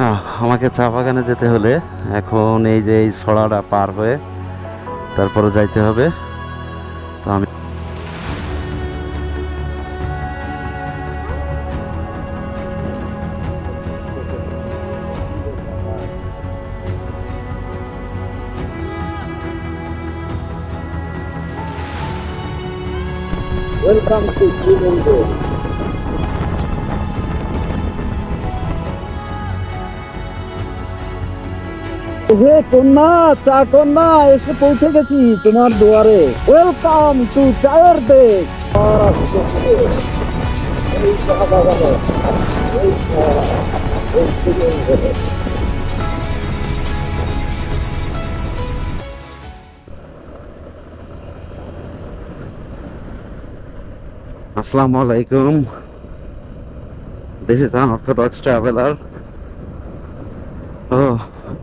হ্যাঁ, আমাকে চা বাগানে যেতে হলে এখন এই যে এই ছড়াটা পার হয়ে তারপরে যাইতে হবে তো আমি Welcome to Srimundo. হে কন্যা, চা কন্যা, এসে পৌঁছে গেছি তোমার দুয়ারে। ওয়েলকাম টু চায়ের দেশ। আসসালামু আলাইকুম। This is an orthodox traveller ও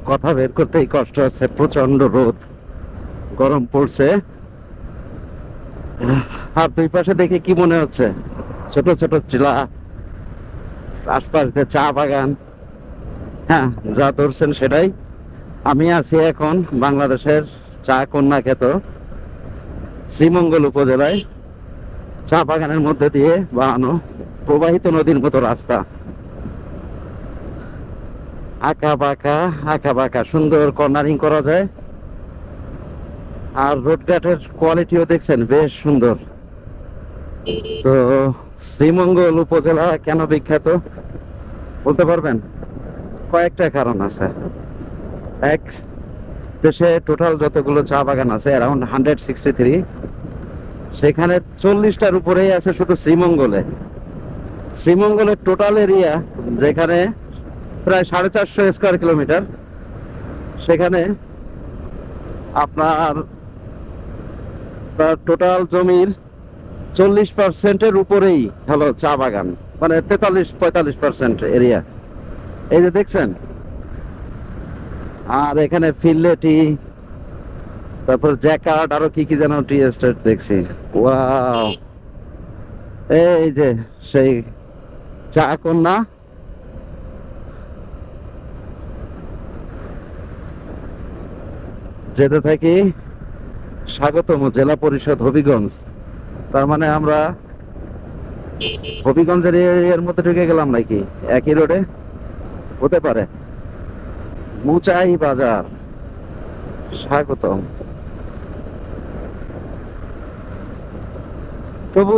কথা বের করতেই কষ্ট হচ্ছে প্রচণ্ড রোদ, গরম পড়ছে। আর দুই পাশে দেখে কি মনে হচ্ছে? ছোট ছোট চিলা, আশপাশ চা বাগান। হ্যাঁ যা ধরছেন সেটাই। আমি আছি এখন বাংলাদেশের চা কন্যা খ্যাত শ্রীমঙ্গল উপজেলায়। চা বাগানের মধ্যে দিয়ে বানানো প্রবাহিত নদীর মতো রাস্তা। আঁকা বাঁকা আঁকা বাঁকা, সুন্দর কর্নারিং করা যায়। আর রোডঘাটের কোয়ালিটিও দেখছেন, বেশ সুন্দর। তো শ্রীমঙ্গল উপজেলা কেন বিখ্যাত? বলতে পারবেন? কয়েকটা কারণ আছে। এক, দেশে টোটাল যতগুলো চা বাগান আছে অ্যারাউন্ড হান্ড্রেড সিক্সটি থ্রি সেখানে চল্লিশটার উপরেই আছে শুধু শ্রীমঙ্গলে। শ্রীমঙ্গলের টোটাল এরিয়া যেখানে প্রায় সাড়ে চারশো স্কোয়ার কিলোমিটার সেখানে আপনার তার টোটাল জমির চল্লিশ পার্সেন্টের উপরেই হলো চা বাগান মানে তেতাল্লিশ, পঁয়তাল্লিশ পার্সেন্ট এরিয়া এই যে দেখছেন, আর এখানে ফিল্লেটি তারপর জ্যাকার্ড, আরও কি কি যেন টি এস্টেট দেখছি। ওয়াও! এই যে সেই চা কন্যা যেতে থাকি স্বাগতম জেলা পরিষদ হবিগঞ্জ। তার মানে আমরা হবিগঞ্জের এর মধ্যে ঢুকে গেলাম নাকি? একই রোডে? হতে পারে। মুচাই বাজার। স্বাগতম। তবু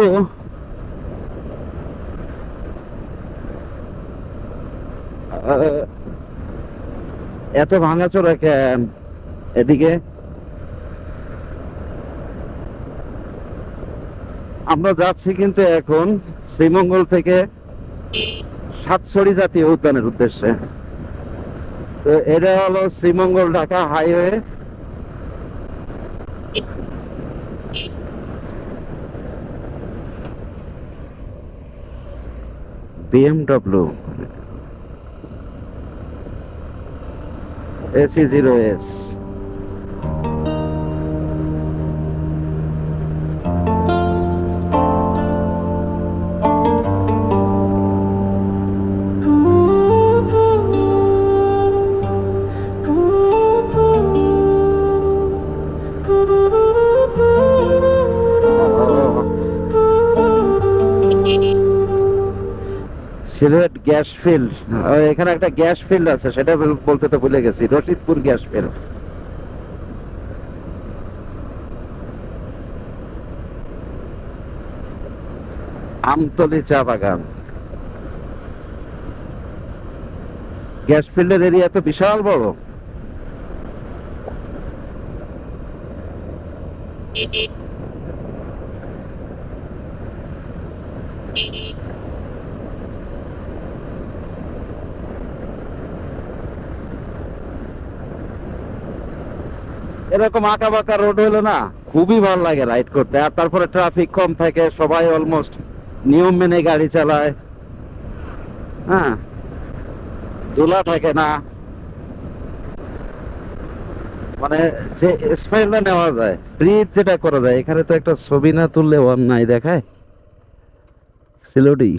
এত ভাঙাচোরা কেন? এদিকে আমরা যাচ্ছি কিন্তু এখন শ্রীমঙ্গল থেকে সাতছড়ি জাতীয় উদ্যানের উদ্দেশ্যে। তো এটা হলো Sreemangal Dhaka highway. BMW AC zero S. Sylhet gas field. এখানে একটা গ্যাস ফিল্ড আছে, সেটা বল- বলতে তো ভুলে গেছি, রশিদপুর গ্যাস ফিল্ড। আমতলি চা বাগান। গ্যাস ফিল্ডের এরিয়া তো বিশাল বড়। এরকম আঁকা বাঁকা রোড হলো না খুবই ভালো লাগে রাইড করতে। আর তারপরে ট্রাফিক কম থাকে, সবাই অলমোস্ট নিয়ম মেনে গাড়ি চালায়। হ্যাঁ দোলা থাকে না। মানে যে স্মাইলটা নেওয়া যায় ব্রিজ যেটা করা যায়, এখানে তো একটা ছবি না তুললে অন্যায় দেখায়। সিলোডি।